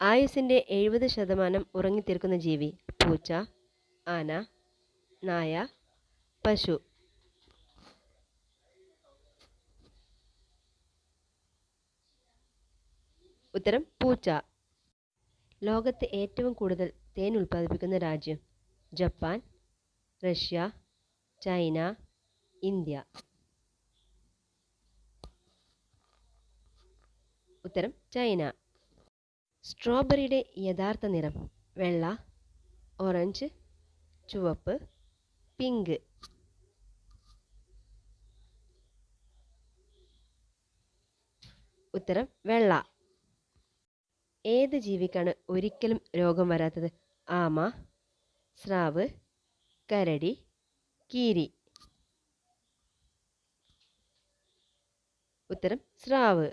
ആയുസ്സിന്റെ എഴുപത് ശതമാനം ഉറങ്ങിത്തീർക്കുന്ന ജീവി പൂച്ച ആന നായ പശു. ഉത്തരം പൂച്ച. ലോകത്ത് ഏറ്റവും കൂടുതൽ തേൻ ഉൽപ്പാദിപ്പിക്കുന്ന രാജ്യം ജപ്പാൻ റഷ്യ ചൈന ഇന്ത്യ. ഉത്തരം ചൈന. സ്ട്രോബെറിയുടെ യഥാർത്ഥ നിറം വെള്ള ഓറഞ്ച് ചുവപ്പ് പിങ്ക്. ഉത്തരം വെള്ള. ഏത് ജീവിക്കാണ് ഒരിക്കലും രോഗം വരാത്തത്? ആമ സ്രാവ് കരടി കീരി. ഉത്തരം സ്രാവ്.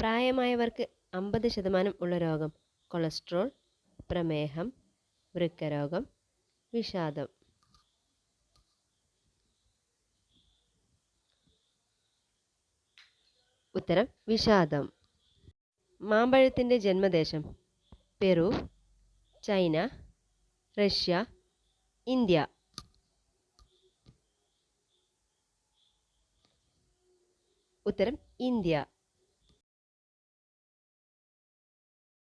പ്രായമായവർക്ക് അമ്പത് ശതമാനം ഉള്ള രോഗം കൊളസ്ട്രോൾ പ്രമേഹം വൃക്കരോഗം വിഷാദം. ഉത്തരം വിഷാദം. മാമ്പഴത്തിന്റെ ജന്മദേശം പെറു ചൈന റഷ്യ ഇന്ത്യ. ഉത്തരം ഇന്ത്യ.